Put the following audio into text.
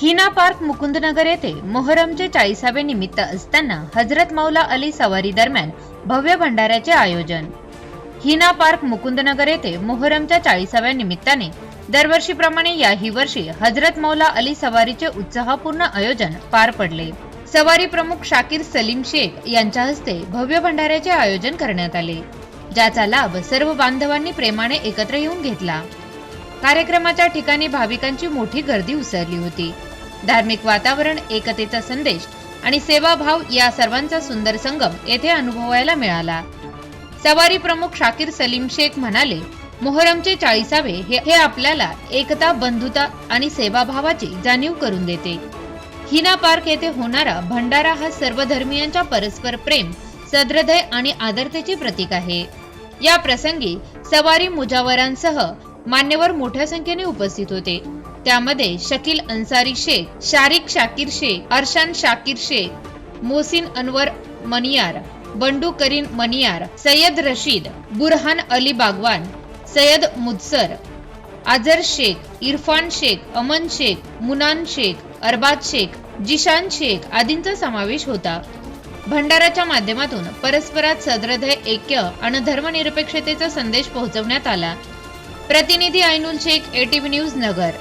Hina park Mukundnagar येथे मोहरमचे चाळीसावे निमित्त असताना हजरत मौला अली सवारी दरम्यान भव्य भंडाऱ्याचे आयोजन. हिना पार्क मुकुंदनगर येथे मोहरमच्या चाळीसाव्या निमित्ताने दरवर्षीप्रमाणे याही वर्षी हजरत मौला अली सवारीचे उत्साहपूर्ण आयोजन पार पडले. सवारी प्रमुख शाकीर सलीम शेख यांच्या हस्ते भव्य भंडाऱ्याचे आयोजन करण्यात आले. ज्याचा लाभ सर्व बांधवांनी प्रेमाने एकत्र येऊन घेतला. कार्यक्रमाच्या ठिकाणी भाविकांची मोठी गर्दी उसरली होती. धार्मिक वातावरण एकतेचा संदेश आणि सेवाभाव या सर्वांचा सुंदर संगम येथे अनुभवायला मिळाला. सवारी प्रमुख शाकीर सलीम शेख म्हणाले मोहरमचे चाळीसावे हे हे आपल्याला एकता बंधुता आणि सेवाभावाची जाणीव करून देते. हिना पार्क येथे होणारा भंडारा हा सर्व धर्मियांच्या परस्पर प्रेम सद्रदय आणि आदरतेचे प्रतीक आहे. या प्रसंगी सवारी मुजावरांसह मान्यवर मोठ्या संख्येने उपस्थित होते. त्यामध्ये शकील अन्सारी शेख शारिक शाकीर शेख अर्शान शाकीर शेख मोसिन अनवर मनियार बंडू करीन मनियार सय्यद रशीद बुरहान अली बागवान सय्यद मुदसर आझर शेख इरफान शेख अमन शेख मुनान शेख अरबाज शेख जिशान शेख आदींचा समावेश होता. भंडाराच्या माध्यमातून परस्परात सद्रदय ऐक्य आणि धर्मनिरपेक्षतेचा संदेश पोहोचवण्यात आला. પ્રતિનિધિ આઈનુલ શેખ એટીવી ન્યૂઝ નગર.